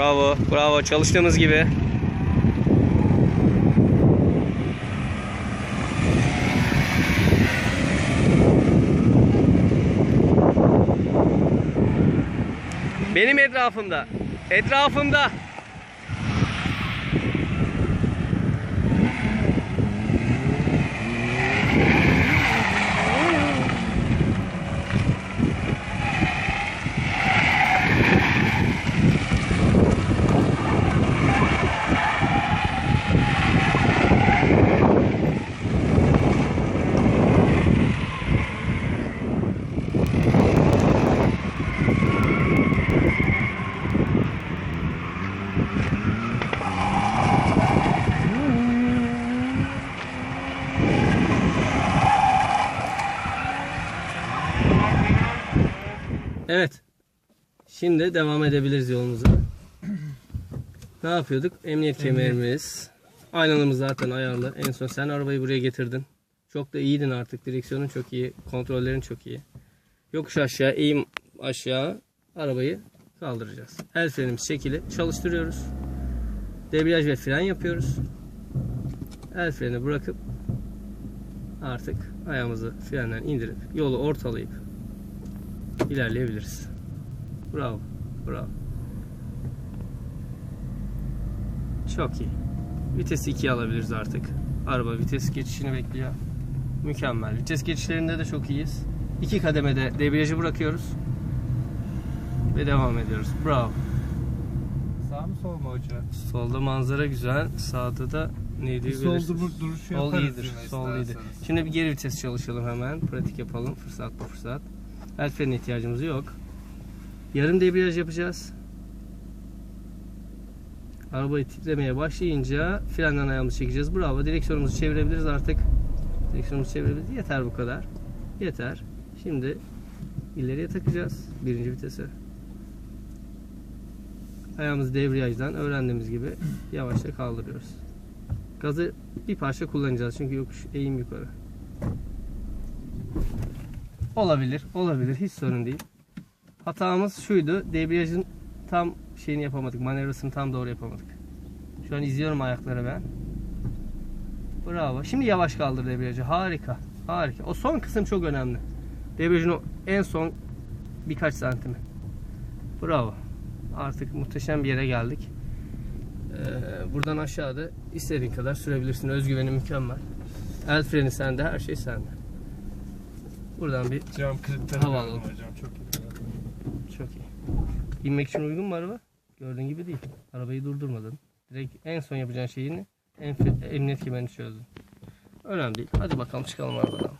Bravo. Bravo. Çalıştığımız gibi. Benim etrafımda. Etrafımda. Evet. Şimdi devam edebiliriz yolumuza. Ne yapıyorduk? Emniyet kemerimiz. Aynalımız zaten ayarlı. En son sen arabayı buraya getirdin. Çok da iyiydin artık. Direksiyonun çok iyi. Kontrollerin çok iyi. Yokuş aşağı, eğim aşağı arabayı kaldıracağız. El frenimiz şekili çalıştırıyoruz. Debriyaj ve fren yapıyoruz. El freni bırakıp artık ayağımızı frenden indirip yolu ortalayıp ilerleyebiliriz. Bravo. Bravo. Çok iyi. Vitesi 2'ye alabiliriz artık. Araba vites geçişini bekliyor. Mükemmel. Vites geçişlerinde de çok iyiyiz. İki kademede debriyajı bırakıyoruz. Ve devam ediyoruz. Bravo. Sağ mı sol mu hoca? Solda manzara güzel. Sağda da neydi sol dur- duruşu Sol yaparız iyidir. Sol iyidir. Şimdi bir geri vites çalışalım hemen. Pratik yapalım. Fırsat bu fırsat. El frene ihtiyacımız yok. Yarım debriyaj yapacağız. Arabayı titremeye başlayınca frenden ayağımızı çekeceğiz. Bravo. Direksiyonumuzu çevirebiliriz artık. Direksiyonumuzu çevirebiliriz. Yeter bu kadar. Yeter. Şimdi ileriye takacağız. Birinci vitese. Ayağımızı debriyajdan öğrendiğimiz gibi yavaşça kaldırıyoruz. Gazı bir parça kullanacağız çünkü yokuş eğim yukarı. Olabilir, olabilir. Hiç sorun değil. Hatamız şuydu. Debriyajın tam şeyini yapamadık. Manevrasını tam doğru yapamadık. Şu an izliyorum ayakları ben. Bravo. Şimdi yavaş kaldır debriyajı. Harika. Harika. O son kısım çok önemli. Debriyajın o en son birkaç santimi. Bravo. Artık muhteşem bir yere geldik. Ee, buradan aşağıda istediğin kadar sürebilirsin. Özgüveni mükemmel. El freni sende, her şey sende. Buradan bir Cam kırıkları Hava alalım. hocam çok iyi. çok iyi. İnmek için uygun mu araba? Gördüğün gibi değil. Arabayı durdurmadın. Direkt en son yapacağın şeyini en, emniyet kemerini çözdün. Önemli değil. Hadi bakalım çıkalım arabadan.